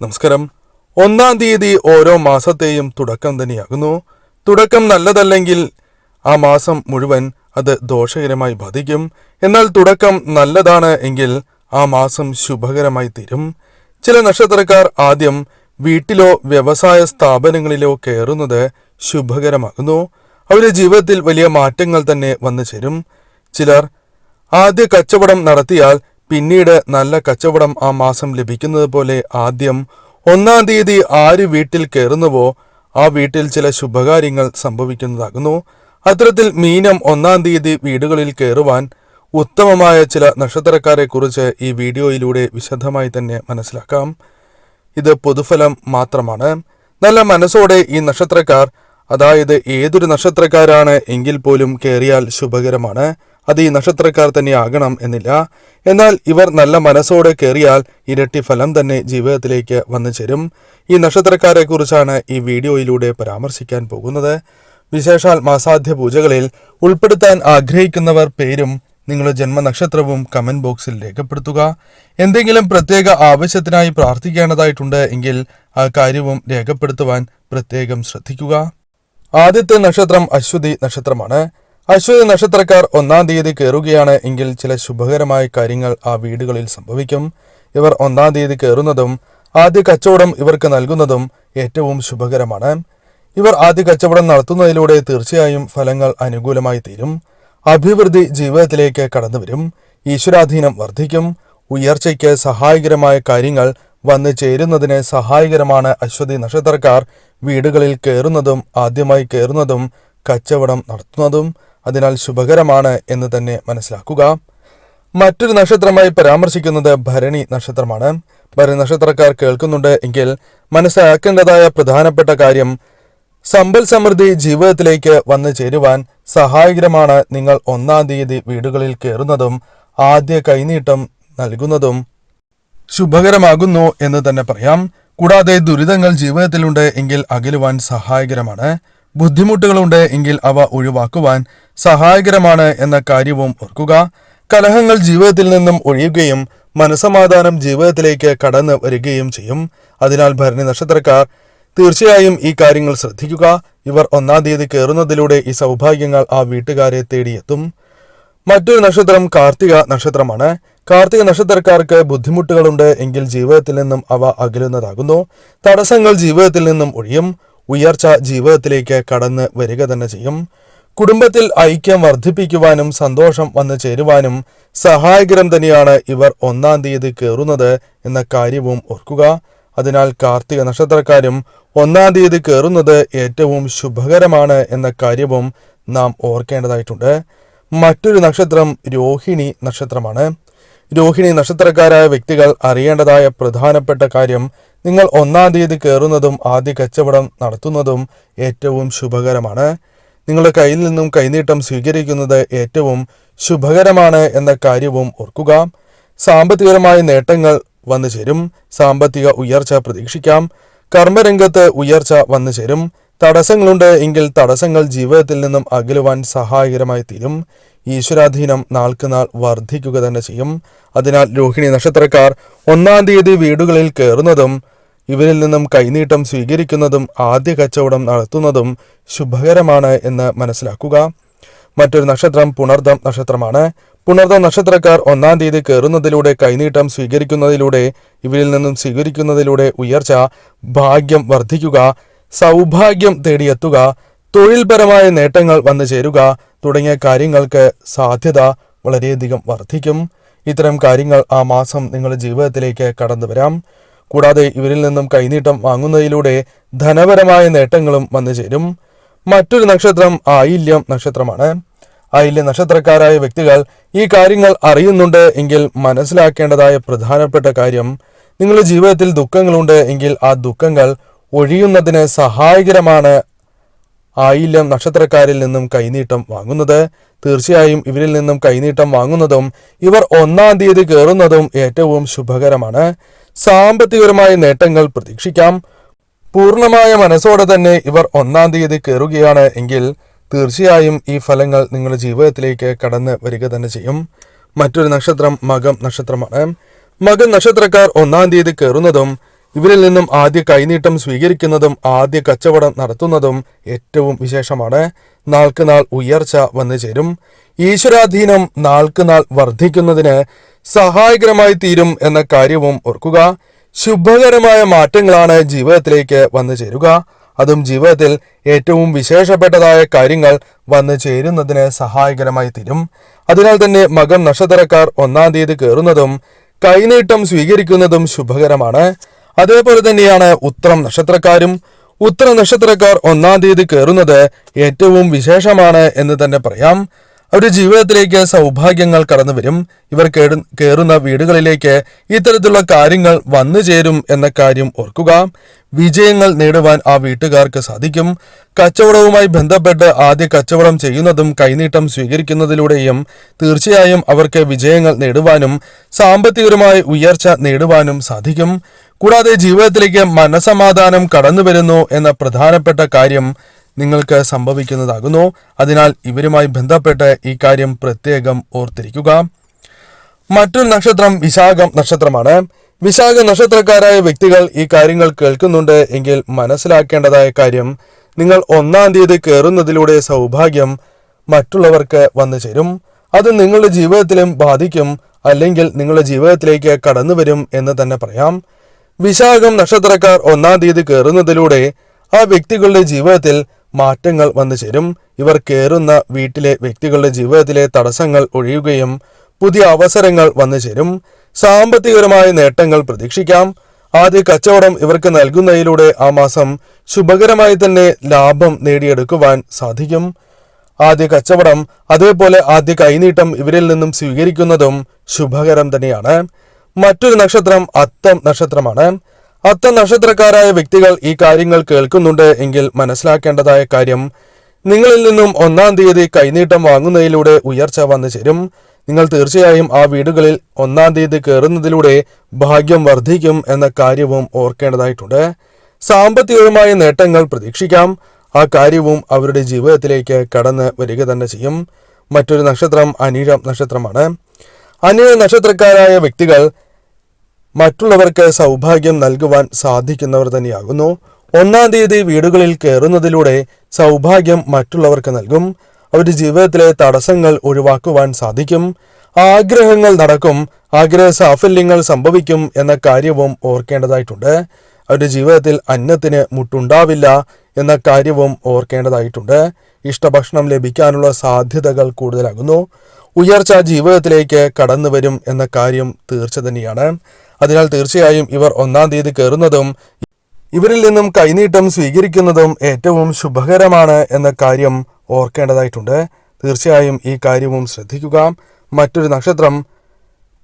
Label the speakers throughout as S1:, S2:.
S1: നമസ്കാരം. ഒന്നാം തീയതി ഓരോ മാസത്തെയും തുടക്കം തന്നെയാകുന്നു. തുടക്കം നല്ലതല്ലെങ്കിൽ ആ മാസം മുഴുവൻ അത് ദോഷകരമായി ബാധിക്കും. എന്നാൽ തുടക്കം നല്ലതാണ് എങ്കിൽ ആ മാസം ശുഭകരമായി തീരും. ചില നക്ഷത്രക്കാർ ആദ്യം വീട്ടിലോ വ്യവസായ സ്ഥാപനങ്ങളിലോ കയറുന്നത് ശുഭകരമാകുന്നു. അവരുടെ ജീവിതത്തിൽ വലിയ മാറ്റങ്ങൾ തന്നെ വന്നു ചേരും. ചിലർ ആദ്യ കച്ചവടം നടത്തിയാൽ പിന്നീട് നല്ല കച്ചവടം ആ മാസം ലഭിക്കുന്നത് പോലെ ആദ്യം ഒന്നാം തീയതി ആര് വീട്ടിൽ കയറുന്നുവോ ആ വീട്ടിൽ ചില ശുഭകാര്യങ്ങൾ സംഭവിക്കുന്നതാകുന്നു. അത്തരത്തിൽ മീനം ഒന്നാം തീയതി വീടുകളിൽ കയറുവാൻ ഉത്തമമായ ചില നക്ഷത്രക്കാരെ കുറിച്ച് ഈ വീഡിയോയിലൂടെ വിശദമായി തന്നെ മനസ്സിലാക്കാം. ഇത് പൊതുഫലം മാത്രമാണ്. നല്ല മനസ്സോടെ ഈ നക്ഷത്രക്കാർ അതായത് ഏതൊരു നക്ഷത്രക്കാരാണ് എങ്കിൽ പോലും കയറിയാൽ ശുഭകരമാണ്. അത് ഈ നക്ഷത്രക്കാർ തന്നെ ആകണം എന്നില്ല. എന്നാൽ ഇവർ നല്ല മനസ്സോടെ കയറിയാൽ ഇരട്ടി ഫലം തന്നെ ജീവിതത്തിലേക്ക് വന്നു ചേരും. ഈ നക്ഷത്രക്കാരെ കുറിച്ചാണ് ഈ വീഡിയോയിലൂടെ പരാമർശിക്കാൻ പോകുന്നത്. വിശേഷാൽ മാസാധ്യ പൂജകളിൽ ഉൾപ്പെടുത്താൻ ആഗ്രഹിക്കുന്നവർ പേരും നിങ്ങളുടെ ജന്മനക്ഷത്രവും കമന്റ് ബോക്സിൽ രേഖപ്പെടുത്തുക. എന്തെങ്കിലും പ്രത്യേക ആവശ്യത്തിനായി പ്രാർത്ഥിക്കേണ്ടതായിട്ടുണ്ട് എങ്കിൽ ആ കാര്യവും രേഖപ്പെടുത്തുവാൻ പ്രത്യേകം ശ്രദ്ധിക്കുക. ആദ്യത്തെ നക്ഷത്രം അശ്വതി നക്ഷത്രമാണ്. അശ്വതി നക്ഷത്രക്കാർ ഒന്നാം തീയതി കയറുകയാണ് എങ്കിൽ ചില ശുഭകരമായ കാര്യങ്ങൾ ആ വീടുകളിൽ സംഭവിക്കും. ഇവർ ഒന്നാം തീയതി കയറുന്നതും ആദ്യ കച്ചവടം ഇവർക്ക് നൽകുന്നതും ഏറ്റവും ശുഭകരമാണ്. ഇവർ ആദ്യ കച്ചവടം നടത്തുന്നതിലൂടെ തീർച്ചയായും ഫലങ്ങൾ അനുകൂലമായി തീരും. അഭിവൃദ്ധി ജീവിതത്തിലേക്ക് കടന്നുവരും ഈശ്വരാധീനം വർദ്ധിക്കും. ഉയർച്ചയ്ക്ക് സഹായകരമായ കാര്യങ്ങൾ വന്നു ചേരുന്നതിന് സഹായകരമാണ് അശ്വതി നക്ഷത്രക്കാർ വീടുകളിൽ കയറുന്നതും ആദ്യമായി കയറുന്നതും കച്ചവടം നടത്തുന്നതും. അതിനാൽ ശുഭകരമാണ് എന്ന് തന്നെ മനസ്സിലാക്കുക. മറ്റൊരു നക്ഷത്രമായി പരാമർശിക്കുന്നത് ഭരണി നക്ഷത്രമാണ്. ഭരണി നക്ഷത്രക്കാർ കേൾക്കുന്നുണ്ട് എങ്കിൽ മനസ്സിലാക്കേണ്ടതായ പ്രധാനപ്പെട്ട കാര്യം സമ്പൽ സമൃദ്ധി ജീവിതത്തിലേക്ക് വന്നു ചേരുവാൻ സഹായകരമാണ് നിങ്ങൾ ഒന്നാം തീയതി വീടുകളിൽ കയറുന്നതും ആദ്യ കൈനീട്ടം നൽകുന്നതും. ശുഭകരമാകുന്നു എന്ന് തന്നെ പറയാം. കൂടാതെ ദുരിതങ്ങൾ ജീവിതത്തിലുണ്ട് എങ്കിൽ അകലുവാൻ സഹായകരമാണ്. ബുദ്ധിമുട്ടുകളുണ്ട് എങ്കിൽ അവ ഒഴിവാക്കുവാൻ സഹായകരമാണ് എന്ന കാര്യവും ഓർക്കുക. കലഹങ്ങൾ ജീവിതത്തിൽ നിന്നും ഒഴിയുകയും മനസമാധാനം ജീവിതത്തിലേക്ക് കടന്നു വരികയും ചെയ്യും. അതിനാൽ ഭരണി നക്ഷത്രക്കാർ തീർച്ചയായും ഈ കാര്യങ്ങൾ ശ്രദ്ധിക്കുക. ഇവർ ഒന്നാം തീയതി കയറുന്നതിലൂടെ ഈ സൗഭാഗ്യങ്ങൾ ആ വീട്ടുകാരെ തേടിയെത്തും. മറ്റൊരു നക്ഷത്രം കാർത്തിക നക്ഷത്രമാണ്. കാർത്തിക നക്ഷത്രക്കാർക്ക് ബുദ്ധിമുട്ടുകളുണ്ട് എങ്കിൽ ജീവിതത്തിൽ നിന്നും അവ അകലുന്നതാകുന്നു. തടസ്സങ്ങൾ ജീവിതത്തിൽ നിന്നും ഒഴിയും. ഉയർച്ച ജീവിതത്തിലേക്ക് കടന്ന് വരിക തന്നെ ചെയ്യും. കുടുംബത്തിൽ ഐക്യം വർദ്ധിപ്പിക്കുവാനും സന്തോഷം വന്നു ചേരുവാനും സഹായകരം തന്നെയാണ് ഇവർ ഒന്നാം തീയതി കയറുന്നത് എന്ന കാര്യവും ഓർക്കുക. അതിനാൽ കാർത്തിക നക്ഷത്രക്കാരും ഒന്നാം തീയതി കയറുന്നത് ഏറ്റവും ശുഭകരമാണ് എന്ന കാര്യവും നാം ഓർക്കേണ്ടതായിട്ടുണ്ട്. മറ്റൊരു നക്ഷത്രം രോഹിണി നക്ഷത്രമാണ്. രോഹിണി നക്ഷത്രക്കാരായ വ്യക്തികൾ അറിയേണ്ടതായ പ്രധാനപ്പെട്ട കാര്യം നിങ്ങൾ ഒന്നാം തീയതി കയറുന്നതും ആദ്യ കച്ചവടം നടത്തുന്നതും ഏറ്റവും ശുഭകരമാണ്. നിങ്ങളുടെ കയ്യിൽ നിന്നും കൈനീട്ടം സ്വീകരിക്കുന്നത് ഏറ്റവും ശുഭകരമാണ് എന്ന കാര്യവും ഓർക്കുക. സാമ്പത്തികപരമായ നേട്ടങ്ങൾ വന്നു ചേരും സാമ്പത്തിക ഉയർച്ച പ്രതീക്ഷിക്കാം. കർമ്മരംഗത്ത് ഉയർച്ച വന്നു ചേരും തടസ്സങ്ങളുണ്ട് എങ്കിൽ തടസ്സങ്ങൾ ജീവിതത്തിൽ നിന്നും അകലുവാൻ സഹായകരമായി തീരും. ഈശ്വരാധീനം നാൾക്ക് നാൾ വർദ്ധിക്കുക തന്നെ ചെയ്യും. അതിനാൽ രോഹിണി നക്ഷത്രക്കാർ ഒന്നാം തീയതി വീടുകളിൽ കയറുന്നതും ഇവരിൽ നിന്നും കൈനീട്ടം സ്വീകരിക്കുന്നതും ആദ്യ കച്ചവടം നടത്തുന്നതും ശുഭകരമാണ് എന്ന് മനസ്സിലാക്കുക. മറ്റൊരു നക്ഷത്രം പുണർദം നക്ഷത്രമാണ്. പുണർദം നക്ഷത്രക്കാർ ഒന്നാം തീയതി കയറുന്നതിലൂടെ കൈനീട്ടം സ്വീകരിക്കുന്നതിലൂടെ ഇവരിൽ നിന്നും സ്വീകരിക്കുന്നതിലൂടെ ഉയർച്ച ഭാഗ്യം വർദ്ധിക്കുക സൗഭാഗ്യം തേടിയെത്തുക തൊഴിൽപരമായ നേട്ടങ്ങൾ വന്നു ചേരുക തുടങ്ങിയ കാര്യങ്ങൾക്ക് സാധ്യത വളരെയധികം വർദ്ധിക്കും. ഇത്തരം കാര്യങ്ങൾ ആ മാസം നിങ്ങളുടെ ജീവിതത്തിലേക്ക് കടന്നു വരാം. കൂടാതെ ഇവരിൽ നിന്നും കൈനീട്ടം വാങ്ങുന്നതിലൂടെ ധനപരമായ നേട്ടങ്ങളും വന്നു ചേരും. മറ്റൊരു നക്ഷത്രം ആയില്യം നക്ഷത്രമാണ്. ആയില്യ നക്ഷത്രക്കാരായ വ്യക്തികൾ ഈ കാര്യങ്ങൾ അറിയുന്നുണ്ട് എങ്കിൽ മനസ്സിലാക്കേണ്ടതായ പ്രധാനപ്പെട്ട കാര്യം നിങ്ങളുടെ ജീവിതത്തിൽ ദുഃഖങ്ങളുണ്ട് എങ്കിൽ ആ ദുഃഖങ്ങൾ ഒഴിയുന്നതിന് സഹായകരമാണ് ആയില്യം നക്ഷത്രക്കാരിൽ നിന്നും കൈനീട്ടം വാങ്ങുന്നത്. തീർച്ചയായും ഇവരിൽ നിന്നും കൈനീട്ടം വാങ്ങുന്നതും ഇവർ ഒന്നാം തീയതി കയറുന്നതും ഏറ്റവും ശുഭകരമാണ്. സാമ്പത്തികപരമായ നേട്ടങ്ങൾ പ്രതീക്ഷിക്കാം. പൂർണമായ മനസ്സോടെ തന്നെ ഇവർ ഒന്നാം തീയതി കയറുകയാണ് എങ്കിൽ തീർച്ചയായും ഈ ഫലങ്ങൾ നിങ്ങളുടെ ജീവിതത്തിലേക്ക് കടന്ന് വരിക തന്നെ ചെയ്യും. മറ്റൊരു നക്ഷത്രം മകം നക്ഷത്രമാണ്. മകം നക്ഷത്രക്കാർ ഒന്നാം തീയതി കയറുന്നതും ഇവരിൽ നിന്നും ആദ്യ കൈനീട്ടം സ്വീകരിക്കുന്നതും ആദ്യ കച്ചവടം നടത്തുന്നതും ഏറ്റവും വിശേഷമാണ്. നാൾക്ക് നാൾ ഉയർച്ച വന്നു ചേരും. ഈശ്വരാധീനം നാൾക്ക് നാൾ വർദ്ധിക്കുന്നതിന് സഹായകരമായി തീരും എന്ന കാര്യവും ഓർക്കുക. ശുഭകരമായ മാറ്റങ്ങളാണ് ജീവിതത്തിലേക്ക് വന്നു ചേരുക. അതും ജീവിതത്തിൽ ഏറ്റവും വിശേഷപ്പെട്ടതായ കാര്യങ്ങൾ വന്നു ചേരുന്നതിന് സഹായകരമായി തീരും. അതിനാൽ തന്നെ മകം നക്ഷത്രക്കാർ ഒന്നാം തീയതി കയറുന്നതും കൈനീട്ടം സ്വീകരിക്കുന്നതും ശുഭകരമാണ്. അതേപോലെ തന്നെയാണ് ഉത്രം നക്ഷത്രക്കാരും ഉത്തര നക്ഷത്രക്കാർ ഒന്നാം തീയതി കയറുന്നത് ഏറ്റവും വിശേഷമാണ് എന്ന് തന്നെ പറയാം. അവരുടെ ജീവിതത്തിലേക്ക് സൗഭാഗ്യങ്ങൾ കടന്നു വരും. ഇവർ കയറുന്ന വീടുകളിലേക്ക് ഇത്തരത്തിലുള്ള കാര്യങ്ങൾ വന്നു ചേരും എന്ന കാര്യം ഓർക്കുക. വിജയങ്ങൾ നേടുവാൻ ആ വീട്ടുകാർക്ക് സാധിക്കും. കച്ചവടവുമായി ബന്ധപ്പെട്ട് ആദ്യ കച്ചവടം ചെയ്യുന്നതും കൈനീട്ടം സ്വീകരിക്കുന്നതിലൂടെയും തീർച്ചയായും അവർക്ക് വിജയങ്ങൾ നേടുവാനും സാമ്പത്തികപരമായ ഉയർച്ച നേടുവാനും സാധിക്കും. കൂടാതെ ജീവിതത്തിലേക്ക് മനസമാധാനം കടന്നു വരുന്നു എന്ന പ്രധാനപ്പെട്ട കാര്യം നിങ്ങൾക്ക് സംഭവിക്കുന്നതാകുന്നു. അതിനാൽ ഇവരുമായി ബന്ധപ്പെട്ട് ഈ കാര്യം പ്രത്യേകം ഓർത്തിരിക്കുക. മറ്റൊരു നക്ഷത്രം വിശാഖം നക്ഷത്രമാണ്. വിശാഖ നക്ഷത്രക്കാരായ വ്യക്തികൾ ഈ കാര്യങ്ങൾ കേൾക്കുന്നുണ്ട് എങ്കിൽ മനസ്സിലാക്കേണ്ടതായ കാര്യം നിങ്ങൾ ഒന്നാം തീയതി കയറുന്നതിലൂടെ സൗഭാഗ്യം മറ്റുള്ളവർക്ക് വന്നു ചേരും. അത് നിങ്ങളുടെ ജീവിതത്തിലും ബാധിക്കും അല്ലെങ്കിൽ നിങ്ങളുടെ ജീവിതത്തിലേക്ക് കടന്നു വരും എന്ന് തന്നെ പറയാം. വിശാഖം നക്ഷത്രക്കാർ ഒന്നാം തീയതി കയറുന്നതിലൂടെ ആ വ്യക്തികളുടെ ജീവിതത്തിൽ മാറ്റങ്ങൾ വന്നു ചേരും. ഇവർ കയറുന്ന വീട്ടിലെ വ്യക്തികളുടെ ജീവിതത്തിലെ തടസ്സങ്ങൾ ഒഴിയുകയും പുതിയ അവസരങ്ങൾ വന്നു ചേരും. സാമ്പത്തികപരമായ നേട്ടങ്ങൾ പ്രതീക്ഷിക്കാം. ആദ്യ കച്ചവടം ഇവർക്ക് നൽകുന്നതിലൂടെ ആ മാസം ശുഭകരമായി തന്നെ ലാഭം നേടിയെടുക്കുവാൻ സാധിക്കും. ആദ്യ കച്ചവടം അതേപോലെ ആദ്യ കൈനീട്ടം ഇവരിൽ നിന്നും സ്വീകരിക്കുന്നതും ശുഭകരം തന്നെയാണ്. മറ്റൊരു നക്ഷത്രം അത്തം നക്ഷത്രമാണ്. അത്തം നക്ഷത്രക്കാരായ വ്യക്തികൾ ഈ കാര്യങ്ങൾ കേൾക്കുന്നുണ്ട് എങ്കിൽ മനസ്സിലാക്കേണ്ടതായ കാര്യം നിങ്ങളിൽ നിന്നും ഒന്നാം തീയതി കൈനീട്ടം വാങ്ങുന്നതിലൂടെ ഉയർച്ച വന്നു ചേരും. നിങ്ങൾ തീർച്ചയായും ആ വീടുകളിൽ ഒന്നാം തീയതി കയറുന്നതിലൂടെ ഭാഗ്യം വർദ്ധിക്കും എന്ന കാര്യവും ഓർക്കേണ്ടതായിട്ടുണ്ട്. സാമ്പത്തികമായ നേട്ടങ്ങൾ പ്രതീക്ഷിക്കാം. ആ കാര്യവും അവരുടെ ജീവിതത്തിലേക്ക് കടന്ന് വരിക തന്നെ ചെയ്യും. മറ്റൊരു നക്ഷത്രം അനിഴം നക്ഷത്രമാണ്. അനിഴ നക്ഷത്രക്കാരായ വ്യക്തികൾ മറ്റുള്ളവർക്ക് സൗഭാഗ്യം നൽകുവാൻ സാധിക്കുന്നവർ തന്നെയാകുന്നു. ഒന്നാം തീയതി വീടുകളിൽ കയറുന്നതിലൂടെ സൗഭാഗ്യം മറ്റുള്ളവർക്ക് നൽകും. അവരുടെ ജീവിതത്തിലെ തടസ്സങ്ങൾ ഒഴിവാക്കുവാൻ സാധിക്കും. ആഗ്രഹങ്ങൾ നടക്കും. ആഗ്രഹ സാഫല്യങ്ങൾ സംഭവിക്കും എന്ന കാര്യവും ഓർക്കേണ്ടതായിട്ടുണ്ട്. അവരുടെ ജീവിതത്തിൽ അന്നത്തിന് മുട്ടുണ്ടാവില്ല. എന്ന കാര്യവും ഓർക്കേണ്ടതായിട്ടുണ്ട്. ഇഷ്ടഭക്ഷണം ലഭിക്കാനുള്ള സാധ്യതകൾ കൂടുതലാകുന്നു. ഉയർച്ച ജീവിതത്തിലേക്ക് കടന്നു വരും എന്ന കാര്യം തീർച്ച തന്നെയാണ്. അതിനാൽ തീർച്ചയായും ഇവർ ഒന്നാം തീയതി കയറുന്നതും ഇവരിൽ നിന്നും കൈനീട്ടം സ്വീകരിക്കുന്നതും ഏറ്റവും ശുഭകരമാണ് എന്ന കാര്യം ഓർക്കേണ്ടതായിട്ടുണ്ട്. തീർച്ചയായും ഈ കാര്യവും ശ്രദ്ധിക്കുക. മറ്റൊരു നക്ഷത്രം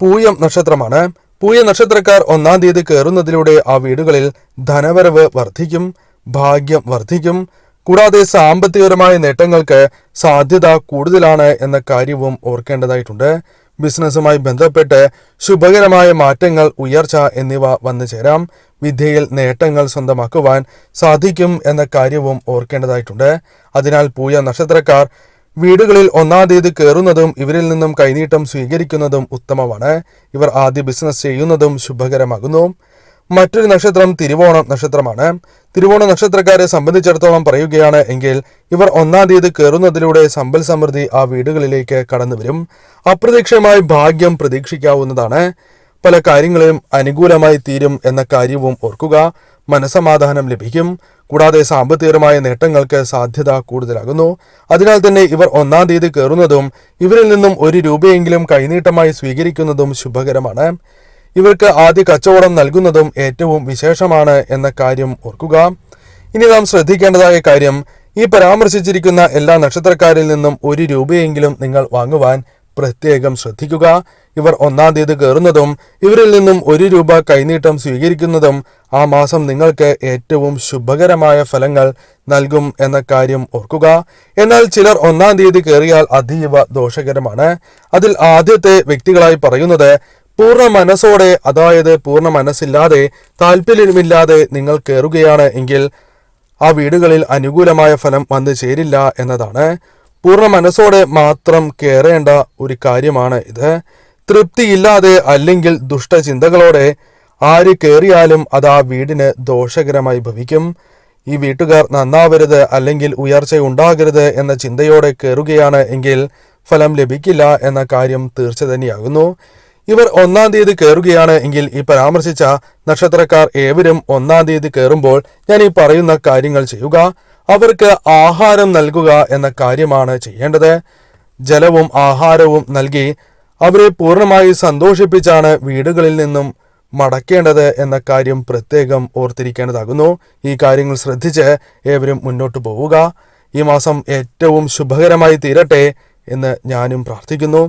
S1: പൂയം നക്ഷത്രമാണ്. പൂയ നക്ഷത്രക്കാർ ഒന്നാം തീയതി കയറുന്നതിലൂടെ ആ വീടുകളിൽ ധനവരവ് വർദ്ധിക്കും. ഭാഗ്യം വർദ്ധിക്കും. കൂടാതെ സാമ്പത്തികപരമായ നേട്ടങ്ങൾക്ക് സാധ്യത കൂടുതലാണ് എന്ന കാര്യവും ഓർക്കേണ്ടതായിട്ടുണ്ട്. ബിസിനസ്സുമായി ബന്ധപ്പെട്ട് ശുഭകരമായ മാറ്റങ്ങൾ ഉയർച്ച എന്നിവ വന്നു ചേരാം. വിദ്യയിൽ നേട്ടങ്ങൾ സ്വന്തമാക്കുവാൻ സാധിക്കും എന്ന കാര്യവും ഓർക്കേണ്ടതായിട്ടുണ്ട്. അതിനാൽ പൂയ നക്ഷത്രക്കാർ വീടുകളിൽ ഒന്നാം തീയതി കയറുന്നതും ഇവരിൽ നിന്നും കൈനീട്ടം സ്വീകരിക്കുന്നതും ഉത്തമമാണ്. ഇവർ ആദ്യ ബിസിനസ് ചെയ്യുന്നതും ശുഭകരമാകുന്നു. മറ്റൊരു നക്ഷത്രം തിരുവോണ നക്ഷത്രമാണ്. തിരുവോണ നക്ഷത്രക്കാരെ സംബന്ധിച്ചിടത്തോളം പറയുകയാണ് എങ്കിൽ ഇവർ ഒന്നാം തീയതി കയറുന്നതിലൂടെ സമ്പൽ സമൃദ്ധി ആ വീടുകളിലേക്ക് കടന്നു വരും അപ്രതീക്ഷിതമായി ഭാഗ്യം പ്രതീക്ഷിക്കാവുന്നതാണ്. പല കാര്യങ്ങളും അനുകൂലമായി തീരും എന്ന കാര്യവും ഓർക്കുക. മനസമാധാനം ലഭിക്കും. കൂടാതെ സാമ്പത്തികപരമായ നേട്ടങ്ങൾക്ക് സാധ്യത കൂടുതലാകുന്നു. അതിനാൽ തന്നെ ഇവർ ഒന്നാം തീയതി കയറുന്നതും ഇവരിൽ നിന്നും ഒരു രൂപയെങ്കിലും കൈനീട്ടമായി സ്വീകരിക്കുന്നതും ശുഭകരമാണ്. ഇവർക്ക് ആദ്യ കച്ചവടം നൽകുന്നതും ഏറ്റവും വിശേഷമാണ് എന്ന കാര്യം ഓർക്കുക. ഇനി നാം ശ്രദ്ധിക്കേണ്ടതായ കാര്യം ഈ പരാമർശിച്ചിരിക്കുന്ന എല്ലാ നക്ഷത്രക്കാരിൽ നിന്നും ഒരു രൂപയെങ്കിലും നിങ്ങൾ വാങ്ങുവാൻ പ്രത്യേകം ശ്രദ്ധിക്കുക. ഇവർ ഒന്നാം തീയതി കയറുന്നതും ഇവരിൽ നിന്നും ഒരു രൂപ കൈനീട്ടം സ്വീകരിക്കുന്നതും ആ മാസം നിങ്ങൾക്ക് ഏറ്റവും ശുഭകരമായ ഫലങ്ങൾ നൽകും എന്ന കാര്യം ഓർക്കുക. എന്നാൽ ചിലർ ഒന്നാം തീയതി കയറിയാൽ അതീവ ദോഷകരമാണ്. അതിൽ ആദ്യത്തെ വ്യക്തികളായി പറയുന്നത് പൂർണ മനസ്സോടെ അതായത് പൂർണ മനസ്സില്ലാതെ താല്പര്യമില്ലാതെ നിങ്ങൾ കയറുകയാണ് എങ്കിൽ ആ വീടുകളിൽ അനുകൂലമായ ഫലം വന്നു ചേരില്ല എന്നതാണ്. പൂർണ മനസ്സോടെ മാത്രം കയറേണ്ട ഒരു കാര്യമാണ് ഇത്. തൃപ്തിയില്ലാതെ അല്ലെങ്കിൽ ദുഷ്ടചിന്തകളോടെ ആര് കയറിയാലും അത് ആ വീടിന് ദോഷകരമായി ഭവിക്കും. ഈ വീട്ടുകാർ നന്നാവരുത് അല്ലെങ്കിൽ ഉയർച്ച ഉണ്ടാകരുത് എന്ന ചിന്തയോടെ കയറുകയാണ് എങ്കിൽ ഫലം ലഭിക്കില്ല എന്ന കാര്യം തീർച്ച തന്നെയാകുന്നു ഇവർ ഒന്നാം തീയതി കയറുകയാണ് എങ്കിൽ ഈ പരാമർശിച്ച നക്ഷത്രക്കാർ ഏവരും ഒന്നാം തീയതി കയറുമ്പോൾ ഞാൻ ഈ പറയുന്ന കാര്യങ്ങൾ ചെയ്യുക അവർക്ക് ആഹാരം നൽകുക എന്ന കാര്യമാണ് ചെയ്യേണ്ടത്. ജലവും ആഹാരവും നൽകി അവരെ പൂർണമായി സന്തോഷിപ്പിച്ചാണ് വീടുകളിൽ നിന്നും മടക്കേണ്ടത് എന്ന കാര്യം പ്രത്യേകം ഓർത്തിരിക്കേണ്ടതാകുന്നു. ഈ കാര്യങ്ങൾ ശ്രദ്ധിച്ച് ഏവരും മുന്നോട്ട് പോവുക. ഈ മാസം ഏറ്റവും ശുഭകരമായി തീരട്ടെ എന്ന് ഞാനും പ്രാർത്ഥിക്കുന്നു.